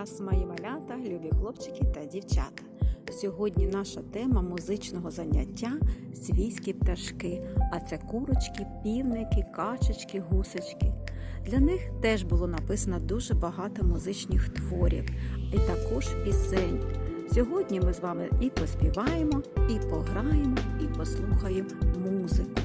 вас, мої малята, любі хлопчики та дівчата. Сьогодні наша тема музичного заняття свійські пташки, а це курочки, півники, качечки, гусочки. Для них теж було написано дуже багато музичних творів, і також пісень. Сьогодні ми з вами і поспіваємо, і пограємо, і послухаємо музику.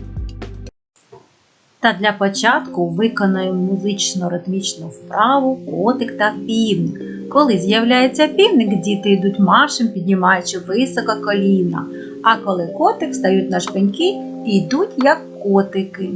Та для початку виконаємо музично-ритмічну вправу котик та півник. Коли з'являється півник, діти йдуть маршем, піднімаючи високо коліна. А коли котик встають на шпиньки і йдуть як котики.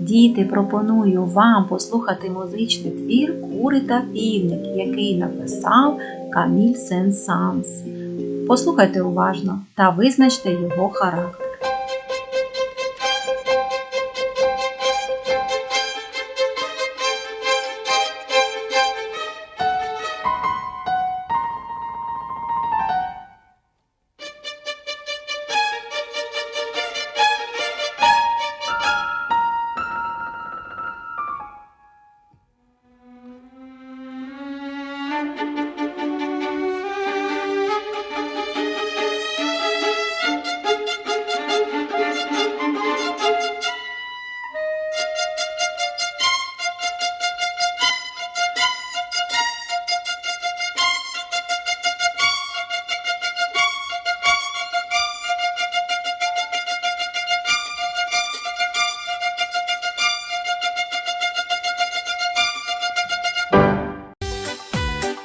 Діти, пропоную вам послухати музичний твір Кури та півник, який написав Каміль Сен-Санс. Послухайте уважно та визначте його характер.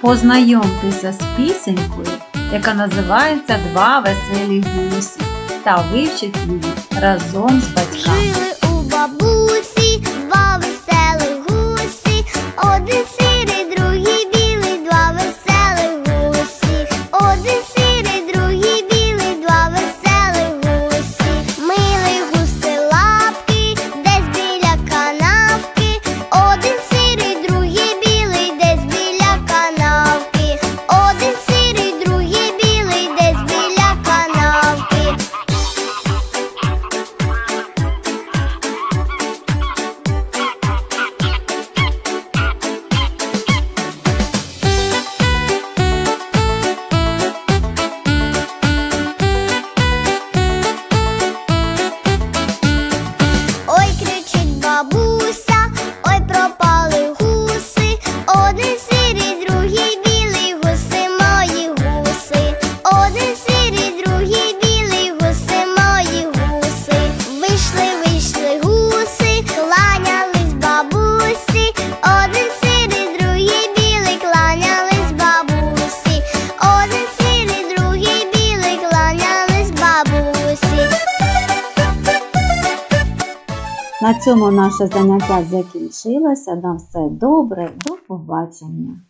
Познайомтеся з пісенькою, яка називається Два веселі гусі, та вивчіть її разом з батьками. На цьому наше заняття закінчилося. На все добре, до побачення!